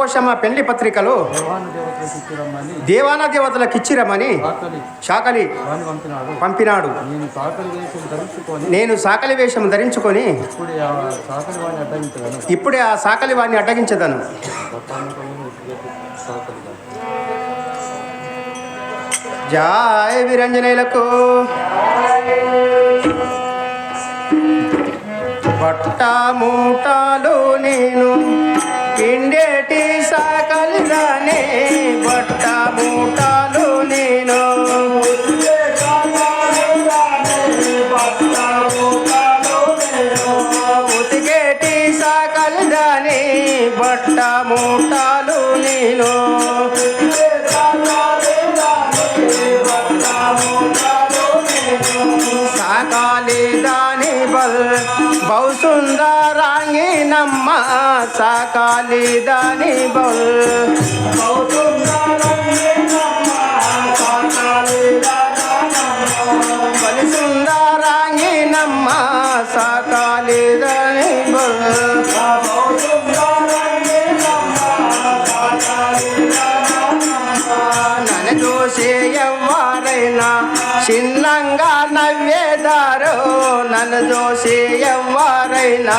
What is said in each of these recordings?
కోశమ పెళ్ళి పత్రికలో దేవాను దేవతలకు ఇచ్చిరమని శాకలి వాని పంపినాడు. నేను సాకలి వేషం ధరించుకొని ఇప్పుడు ఆ సాకలి వాడిని అడ్డగించదను. జాయ్ విరంజనేలకు పట్ట మూటాలు నేను పిండేటి సాకలిగానే బట్ట సాకాలి దాని బల్. బలి సుందరాంగి నమ్మ సాకాలి దాని బల్. నన్ను చూసి ఎవ్వరైనా చిన్నంగా నవ్వేదారు నన్ను చూసి ఎవ్వరైనా.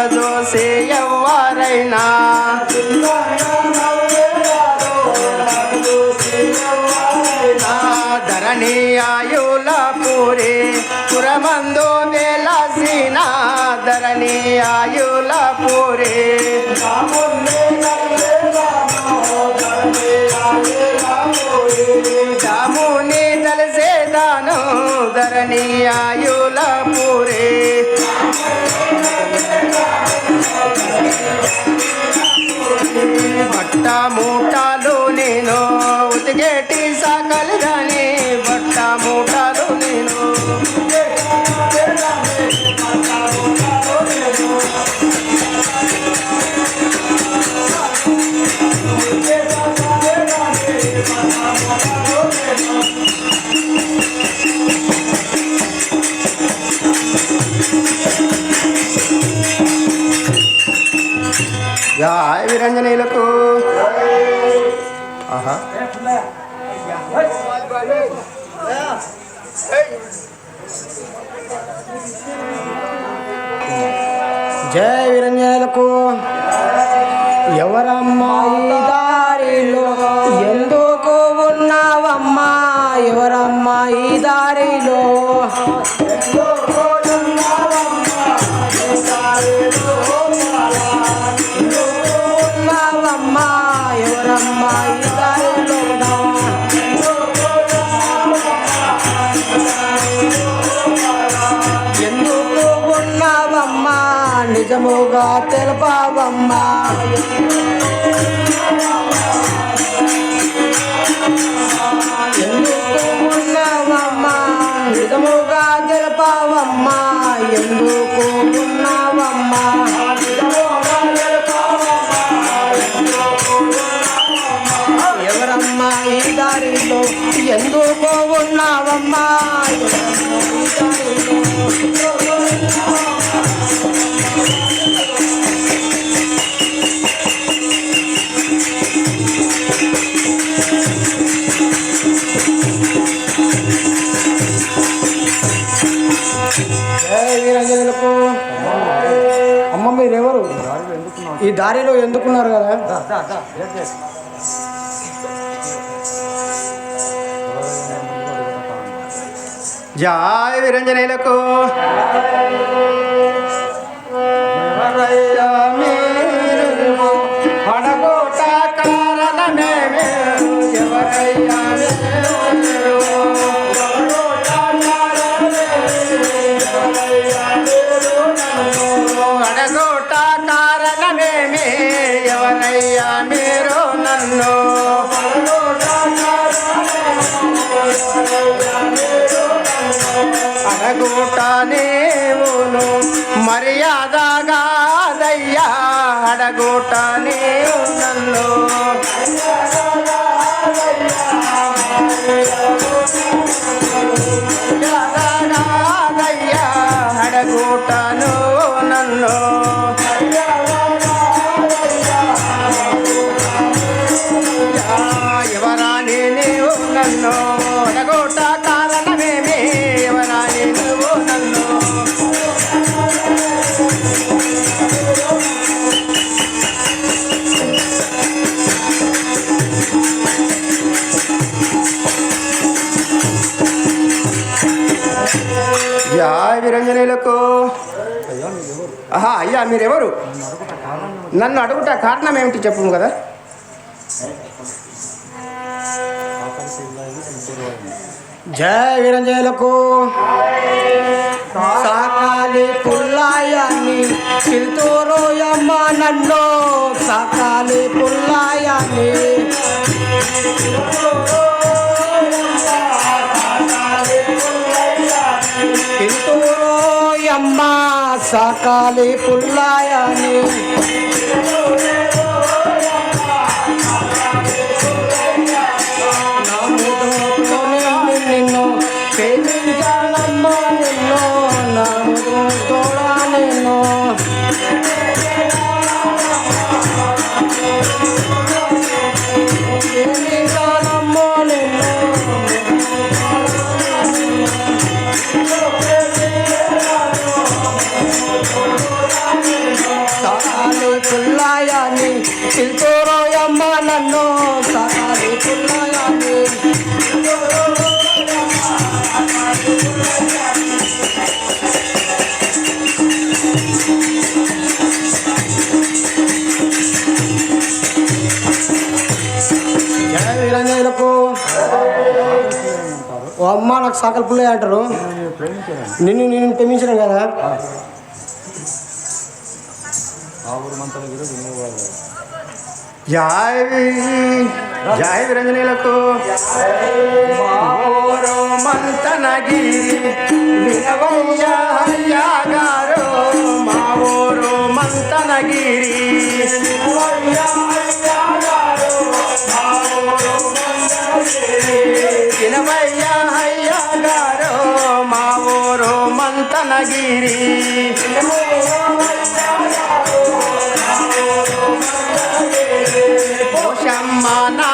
నన్ను చూసి ఎవ్వరైనా ధరణి ఆయుల పూరి పురమందు వెలసిన ధరణి ఆయుల పూరి. జాముని తలసేదాను ధరణి ఆయు মোটা মোটা జయ విరంజలకు ఎవరమ్మా దారిలో? ఎందుకు ఉన్నావమ్మా? ఎవరమ్మా ఈ దారిలో? ఉన్నావమ్మా? ఎవరమ్మా ఈ దారిలో? నిజముగా తెలపావమ్మా. ఎందుకు ఉన్నావమ్మా? నిజముగా తెలపావమ్మా. ఎందుకు ఉన్నావమ్మా? ఎవరమ్మా ఈ దారిలో? ఎందుకు ఉన్నావమ్మా? దారిలో ఎందుకున్నారు కదా. జాయ్ విరంజనేలకు গোটা అయ్యా మీరెవరు? నన్ను అడుగుట కారణం ఏమిటి చెప్పు కదా. జయ విరంజయులకు సాకాలి పుల్లాయాన్ని అమ్మ నన్ను సాకాలి పుల్లాయాన్ని అమ్మ సాకాలి పుల్లాయాన్ని అమ్మ నాకు సాకల పుల్లయ్య అంటారు నేను ప్రేమించాను నిన్ను నేను ప్రేమించడం కదా ఆ ఊరు మంతల గిరి వినేవాళ్ళు జయ వి- జయ వీరంజనులకు ఓరో మంతనగిరి వినవయ్య అయ్యా గారు మా ఊరు మంతనగిరి మంతనగిరి పోషమ్మ నా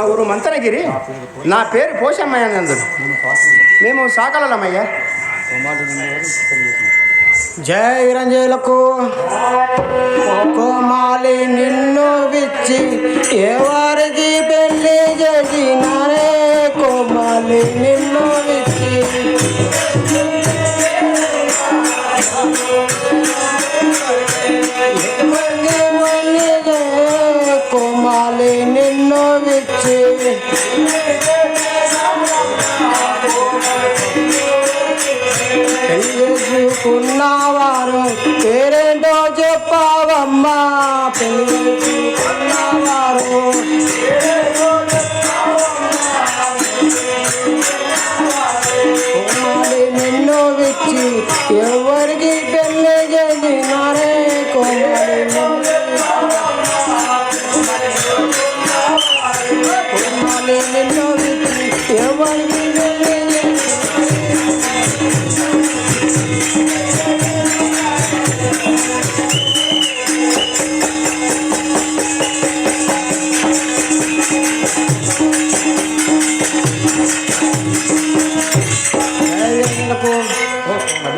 మా ఊరు మంతనగిరి. నా పేరు పోషమ్మయ్య నందుడు మేము సాకలమయ్యా జయ వీరంజయులకు కోమాలి నిన్ను విచ్చి ఎవరికి పెళ్ళి చేసినారే. కోమాలి నిన్ను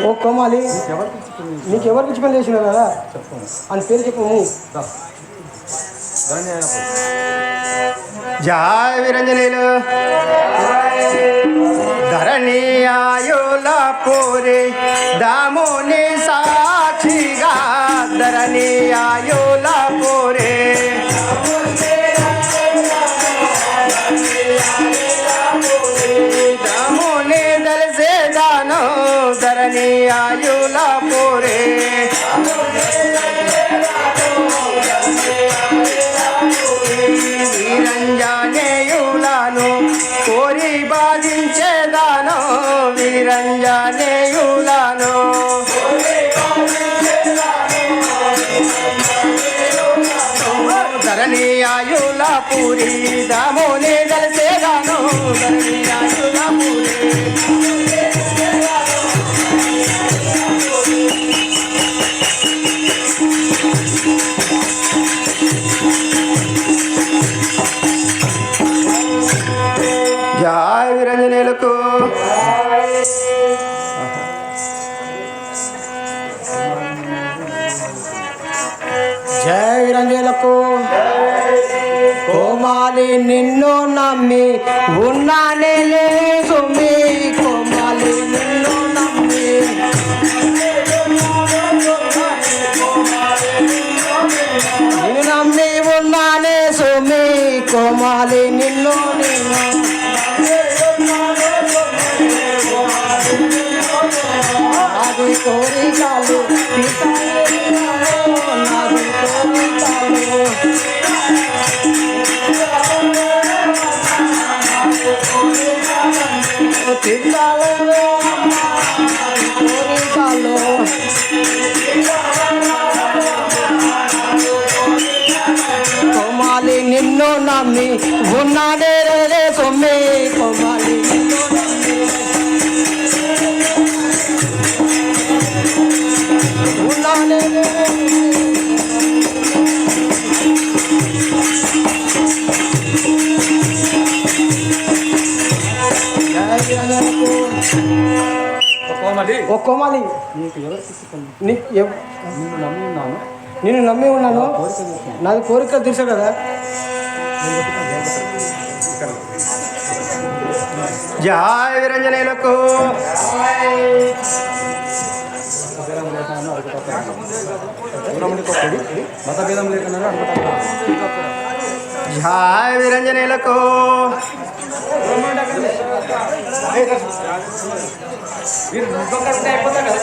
ఓ కోమాలి నీకు ఎవరికి పని చేసినావు కదా? చెప్పము అని పేరు చెప్పము ജായ വിരഞ്ജനയിൽ ധരണിയായുള്ള പോരെ. ദാമോനെ സാക്ഷിക. ധരണിയായുള്ള പോരേ. ఆయుల పూరి నిన్ను నమ్మి ఉన్నానే లేదు. ఒక్కోమాలి నేను నమ్మి ఉన్నాను. నాది కోరిక తీర్చాను. కోరికలు కదా. జాయ్ విరంజనేలకు. మతభేదం లేకుండా విరంజనేలకు. మీరు ముగ్గొక్కడితే అయిపోతారు కదా?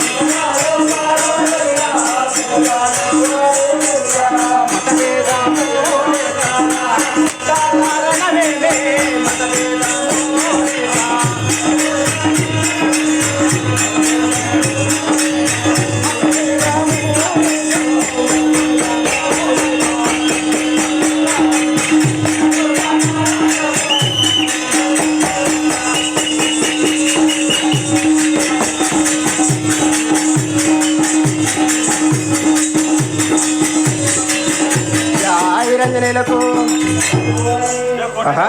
ఆహా.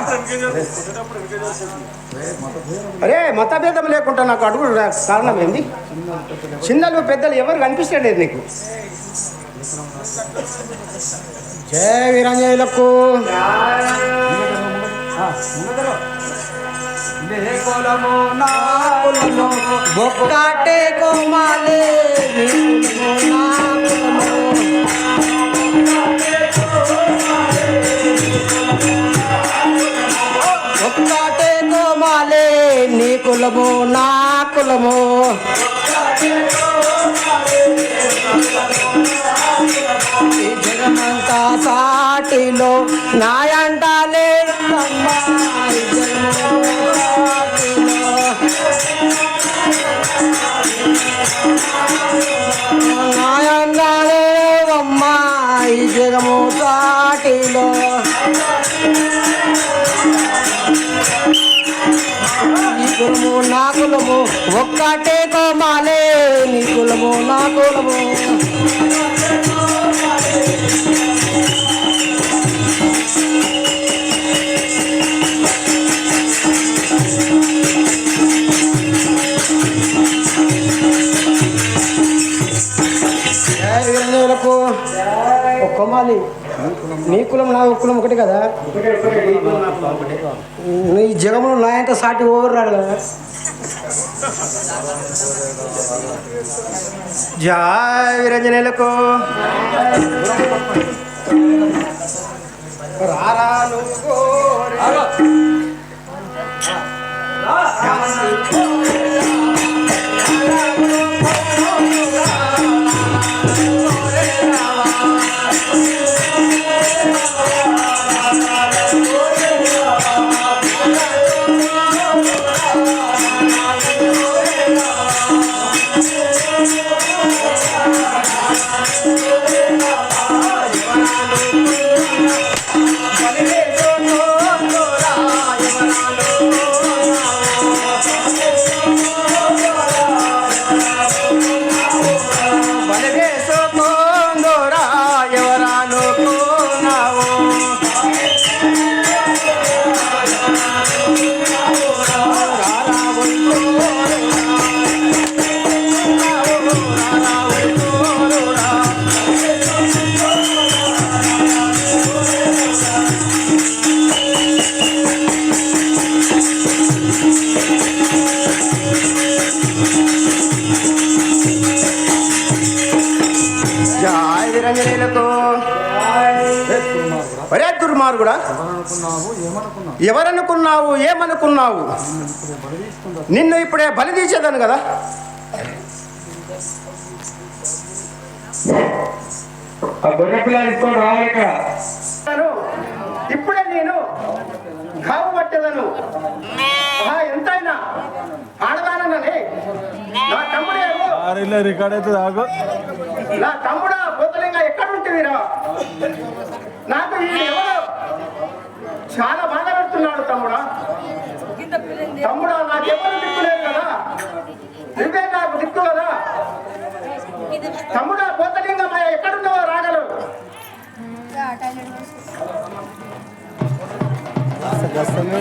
అరే మతభేదం లేకుండా నాకు అడుగు కారణం ఏంది? చిన్నలు పెద్దలు ఎవరు కనిపించలేదు నీకు? జయ వీరంజయులకు ఒక్కటే కోమాలి. కులము నా కులము. ఈ జగమంతా సాటిలో నాయంట లేడు కులము ఒక్కటే కోమాలే నీ కులము నా కులము. కావాలి నీ కులం నా కులం ఒకటి కదా? నీ జగములు నా ఎంత సాటి ఓవర్ రాడు కదా? జయ విరంజనేలకు రారా నువ్వు గోరి. ఎవరనుకున్నావు? ఏమనుకున్నావు? నిన్ను ఇప్పుడే బలి తీసేదాను కదా? ఇప్పుడే నేను కావు పట్టేదను. ఎంతైనా? ఆడదానని నా తమ్ముడేమో ఇలా రికార్డ్ అవుతుంది ఆగు. నా తమ్ముడా పోతలింగా ఎక్కడ ఉంటుందిరా నాకు ఈ ఎవరు చాలా బాధ పెడుతున్నాడు తమ్ముడా. తమ్ముడా నాకెవరు దిక్కులేదు కదా? నువ్వే నాకు దిక్కు కదా తమ్ముడా పోతలింగమ్మ ఎక్కడున్నావో రాగలరు. గస్తమే